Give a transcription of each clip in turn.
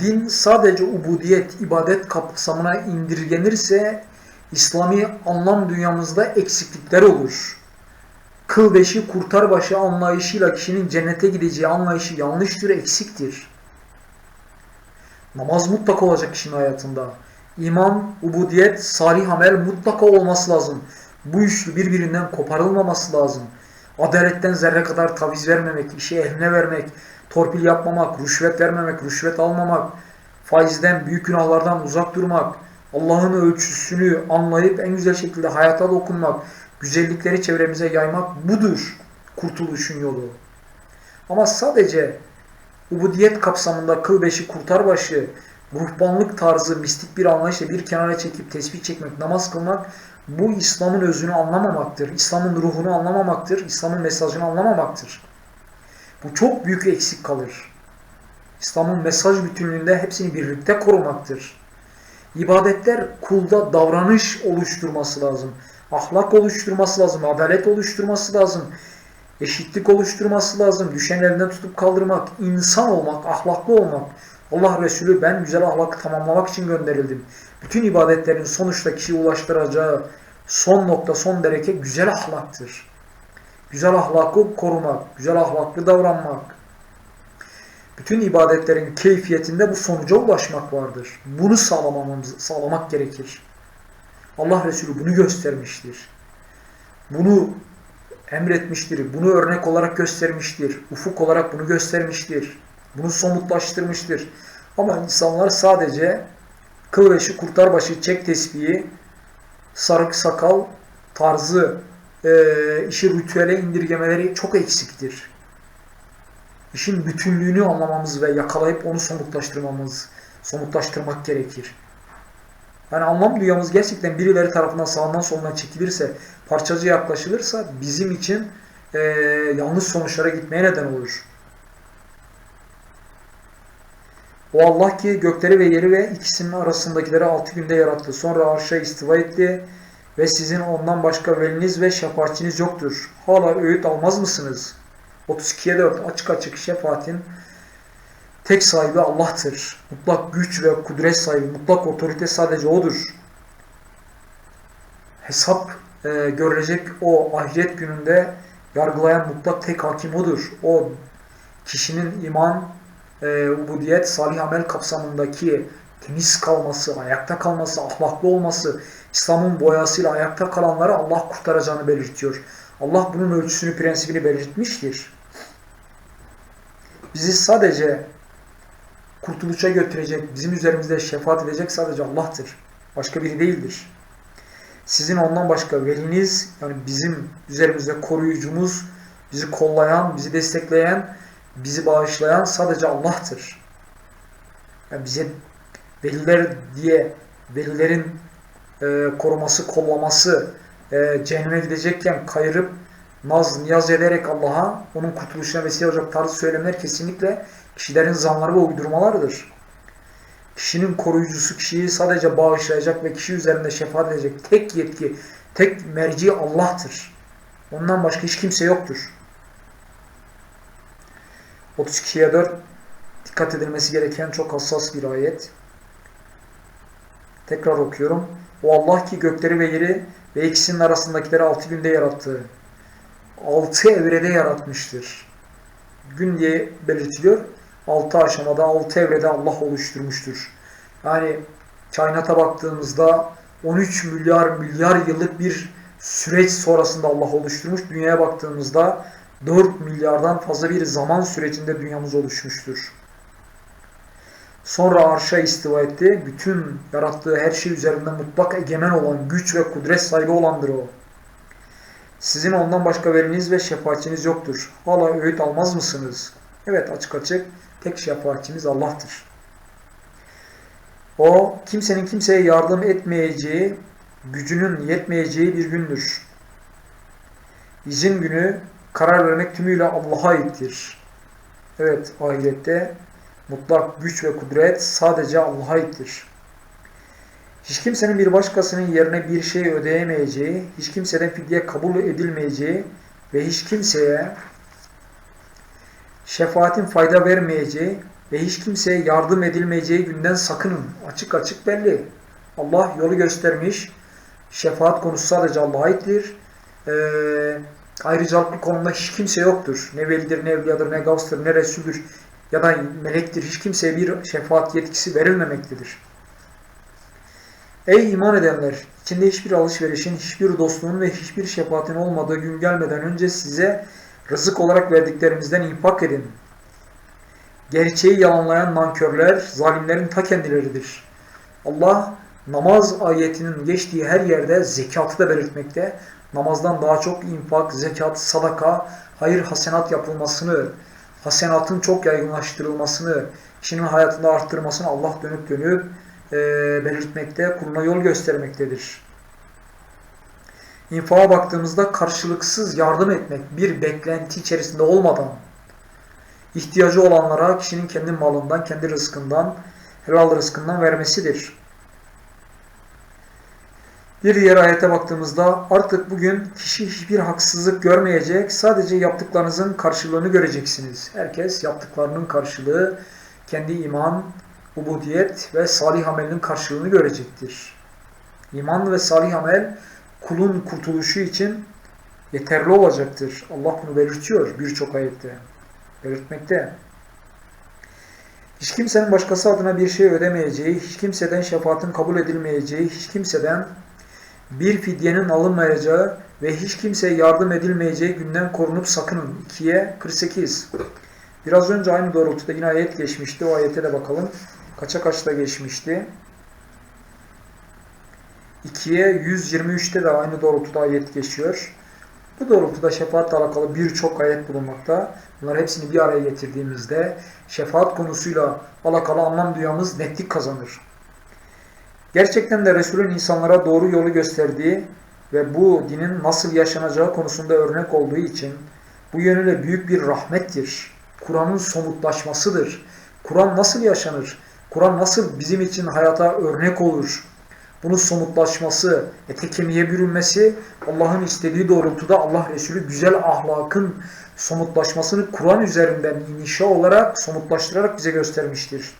Din sadece ubudiyet, ibadet kapsamına indirgenirse İslami anlam dünyamızda eksiklikler olur. Kıl beşi kurtar başı anlayışıyla kişinin cennete gideceği anlayışı yanlıştır, eksiktir. Namaz mutlaka olacak kişinin hayatında. İman, ubudiyet, salih amel mutlaka olması lazım. Bu üçlü birbirinden koparılmaması lazım. Adaletten zerre kadar taviz vermemek, işi ehline vermek, torpil yapmamak, rüşvet vermemek, rüşvet almamak, faizden, büyük günahlardan uzak durmak, Allah'ın ölçüsünü anlayıp en güzel şekilde hayata dokunmak, güzellikleri çevremize yaymak budur kurtuluşun yolu. Ama sadece ubudiyet kapsamında kıl beşi kurtar başı, ruhbanlık tarzı mistik bir anlayışla bir kenara çekip tesbih çekmek, namaz kılmak bu İslam'ın özünü anlamamaktır. İslam'ın ruhunu anlamamaktır. İslam'ın mesajını anlamamaktır. Bu çok büyük eksik kalır. İslam'ın mesaj bütünlüğünde hepsini birlikte korumaktır. İbadetler kulda davranış oluşturması lazım. Ahlak oluşturması lazım. Adalet oluşturması lazım. Eşitlik oluşturması lazım. Düşen elinden tutup kaldırmak. insan olmak, ahlaklı olmak. Allah Resulü ben güzel ahlakı tamamlamak için gönderildim. Bütün ibadetlerin sonuçta kişiyi ulaştıracağı son nokta, son derece güzel ahlaktır. Güzel ahlakı korumak, güzel ahlaklı davranmak. Bütün ibadetlerin keyfiyetinde bu sonuca ulaşmak vardır. Bunu sağlamamamız, sağlamak gerekir. Allah Resulü bunu göstermiştir. Bunu emretmiştir. Bunu örnek olarak göstermiştir. Ufuk olarak bunu göstermiştir. Bunu somutlaştırmıştır. Ama insanlar sadece kıl beşi, kurtar başı, çek tesbihi, sarık sakal tarzı e, işi ritüele indirgemeleri çok eksiktir. İşin bütünlüğünü anlamamız ve yakalayıp onu somutlaştırmamız, somutlaştırmak gerekir. Yani anlam dünyamız gerçekten birileri tarafından sağından soluna çekilirse, parçacı yaklaşılırsa bizim için e, yanlış sonuçlara gitmeye neden olur. O Allah ki gökleri ve yeri ve ikisinin arasındakileri altı günde yarattı. Sonra arşa istiva etti ve sizin ondan başka veliniz ve şefaatçiniz yoktur. Hala öğüt almaz mısınız? 32'ye 4 açık açık şefaatin tek sahibi Allah'tır. Mutlak güç ve kudret sahibi, mutlak otorite sadece O'dur. Hesap e, görülecek o ahiret gününde yargılayan mutlak tek hakim O'dur. O kişinin iman, e, ubudiyet, salih amel kapsamındaki temiz kalması, ayakta kalması, ahlaklı olması, İslam'ın boyasıyla ayakta kalanları Allah kurtaracağını belirtiyor. Allah bunun ölçüsünü, prensibini belirtmiştir. Bizi sadece kurtuluşa götürecek, bizim üzerimizde şefaat edecek sadece Allah'tır. Başka biri değildir. Sizin ondan başka veliniz, yani bizim üzerimizde koruyucumuz, bizi kollayan, bizi destekleyen, bizi bağışlayan sadece Allah'tır. Yani bize veliler diye velilerin e, koruması, kollaması, e, cehenneme gidecekken kayırıp naz, niyaz ederek Allah'a onun kurtuluşuna vesile olacak tarzı söylemler kesinlikle kişilerin zanları ve uydurmalarıdır. Kişinin koruyucusu kişiyi sadece bağışlayacak ve kişi üzerinde şefaat edecek tek yetki, tek merci Allah'tır. Ondan başka hiç kimse yoktur. 32'ye 4 dikkat edilmesi gereken çok hassas bir ayet. Tekrar okuyorum. O Allah ki gökleri ve yeri ve ikisinin arasındakileri altı günde yarattı. Altı evrede yaratmıştır. Gün diye belirtiliyor. Altı aşamada, altı evrede Allah oluşturmuştur. Yani kainata baktığımızda 13 milyar milyar yıllık bir süreç sonrasında Allah oluşturmuş. Dünyaya baktığımızda 4 milyardan fazla bir zaman sürecinde dünyamız oluşmuştur. Sonra arşa istiva etti. Bütün yarattığı her şey üzerinde mutlak egemen olan, güç ve kudret sahibi olandır o. Sizin ondan başka veriniz ve şefaatçiniz yoktur. Hala öğüt almaz mısınız? Evet açık açık tek şefaatçimiz Allah'tır. O kimsenin kimseye yardım etmeyeceği, gücünün yetmeyeceği bir gündür. İzin günü karar vermek tümüyle Allah'a aittir. Evet ahirette mutlak güç ve kudret sadece Allah'a aittir. Hiç kimsenin bir başkasının yerine bir şey ödeyemeyeceği, hiç kimseden fidye kabul edilmeyeceği ve hiç kimseye şefaatin fayda vermeyeceği ve hiç kimseye yardım edilmeyeceği günden sakının. Açık açık belli. Allah yolu göstermiş. Şefaat konusu sadece Allah'a aittir. Ee, ayrıcalıklı konuda hiç kimse yoktur. Ne velidir, ne evliyadır, ne gavstır, ne resuldür ya da melektir. Hiç kimseye bir şefaat yetkisi verilmemektedir. Ey iman edenler! içinde hiçbir alışverişin, hiçbir dostluğun ve hiçbir şefaatin olmadığı gün gelmeden önce size rızık olarak verdiklerimizden infak edin. Gerçeği yalanlayan nankörler, zalimlerin ta kendileridir. Allah namaz ayetinin geçtiği her yerde zekatı da belirtmekte. Namazdan daha çok infak, zekat, sadaka, hayır hasenat yapılmasını, hasenatın çok yaygınlaştırılmasını, kişinin hayatında arttırmasını Allah dönüp dönüp e, belirtmekte, kuluna yol göstermektedir. İnfağa baktığımızda karşılıksız yardım etmek, bir beklenti içerisinde olmadan, ihtiyacı olanlara kişinin kendi malından, kendi rızkından, helal rızkından vermesidir. Bir diğer ayete baktığımızda artık bugün kişi hiçbir haksızlık görmeyecek, sadece yaptıklarınızın karşılığını göreceksiniz. Herkes yaptıklarının karşılığı, kendi iman, ubudiyet ve salih amelinin karşılığını görecektir. İman ve salih amel kulun kurtuluşu için yeterli olacaktır. Allah bunu belirtiyor birçok ayette. Belirtmekte. Hiç kimsenin başkası adına bir şey ödemeyeceği, hiç kimseden şefaatin kabul edilmeyeceği, hiç kimseden bir fidyenin alınmayacağı ve hiç kimseye yardım edilmeyeceği günden korunup sakının. 2'ye 48. Biraz önce aynı doğrultuda yine ayet geçmişti. O ayete de bakalım. Kaça kaçta geçmişti? 2'ye 123'te de aynı doğrultuda ayet geçiyor. Bu doğrultuda şefaatle alakalı birçok ayet bulunmakta. Bunlar hepsini bir araya getirdiğimizde şefaat konusuyla alakalı anlam duyamız netlik kazanır. Gerçekten de Resulün insanlara doğru yolu gösterdiği ve bu dinin nasıl yaşanacağı konusunda örnek olduğu için bu yönüyle büyük bir rahmettir. Kur'an'ın somutlaşmasıdır. Kur'an nasıl yaşanır? Kur'an nasıl bizim için hayata örnek olur? Bunun somutlaşması, ete kemiğe bürünmesi, Allah'ın istediği doğrultuda Allah Resulü güzel ahlakın somutlaşmasını Kur'an üzerinden inişa olarak somutlaştırarak bize göstermiştir.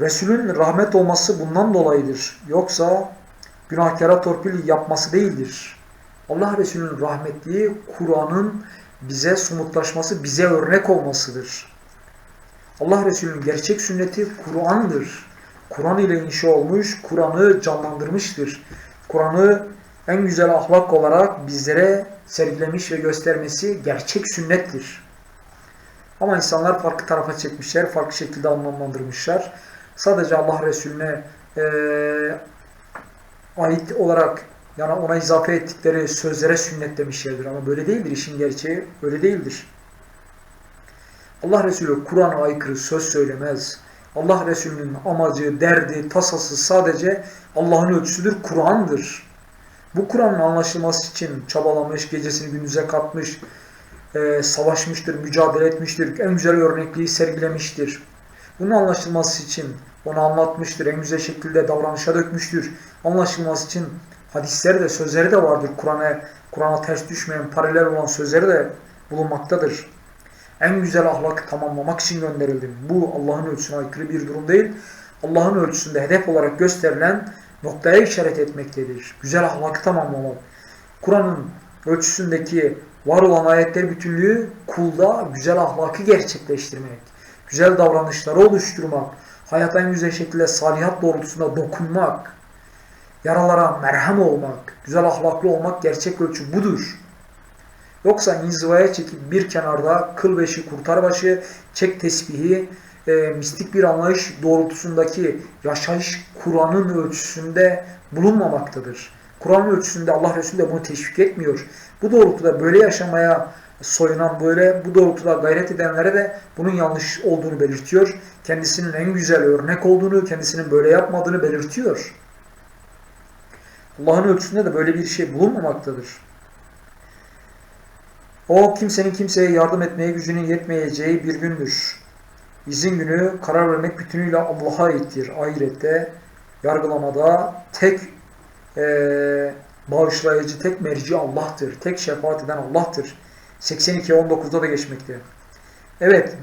Resulün rahmet olması bundan dolayıdır. Yoksa günahkara torpil yapması değildir. Allah Resulü'nün rahmetliği Kur'an'ın bize somutlaşması, bize örnek olmasıdır. Allah Resulü'nün gerçek sünneti Kur'an'dır. Kur'an ile inşa olmuş, Kur'an'ı canlandırmıştır. Kur'an'ı en güzel ahlak olarak bizlere sergilemiş ve göstermesi gerçek sünnettir. Ama insanlar farklı tarafa çekmişler, farklı şekilde anlamlandırmışlar. Sadece Allah Resulüne e, ait olarak yani ona izafe ettikleri sözlere sünnet demişlerdir. Ama böyle değildir. işin gerçeği öyle değildir. Allah Resulü Kur'an'a aykırı söz söylemez. Allah Resulü'nün amacı, derdi, tasası sadece Allah'ın ölçüsüdür, Kur'an'dır. Bu Kur'an'ın anlaşılması için çabalamış, gecesini gündüze katmış, e, savaşmıştır, mücadele etmiştir, en güzel örnekliği sergilemiştir. Bunun anlaşılması için onu anlatmıştır, en güzel şekilde davranışa dökmüştür. Anlaşılması için hadisleri de, sözleri de vardır. Kur'an'a Kur'an'a ters düşmeyen, paralel olan sözleri de bulunmaktadır. En güzel ahlakı tamamlamak için gönderildim. Bu Allah'ın ölçüsüne aykırı bir durum değil. Allah'ın ölçüsünde hedef olarak gösterilen noktaya işaret etmektedir. Güzel ahlakı tamamlamak. Kur'an'ın ölçüsündeki var olan ayetler bütünlüğü kulda güzel ahlakı gerçekleştirmek, güzel davranışları oluşturmak, hayata en güzel şekilde salihat doğrultusunda dokunmak, yaralara merhem olmak, güzel ahlaklı olmak gerçek ölçü budur. Yoksa inzivaya çekip bir kenarda kıl beşi kurtar başı, çek tesbihi, e, mistik bir anlayış doğrultusundaki yaşayış Kur'an'ın ölçüsünde bulunmamaktadır. Kur'an ölçüsünde Allah Resulü de bunu teşvik etmiyor. Bu doğrultuda böyle yaşamaya soyunan böyle bu doğrultuda gayret edenlere de bunun yanlış olduğunu belirtiyor. Kendisinin en güzel örnek olduğunu, kendisinin böyle yapmadığını belirtiyor. Allah'ın ölçüsünde de böyle bir şey bulunmamaktadır. O kimsenin kimseye yardım etmeye gücünün yetmeyeceği bir gündür. İzin günü karar vermek bütünüyle Allah'a aittir. Ahirette, yargılamada tek e, bağışlayıcı, tek merci Allah'tır. Tek şefaat eden Allah'tır. 82-19'da da geçmekte. Evet,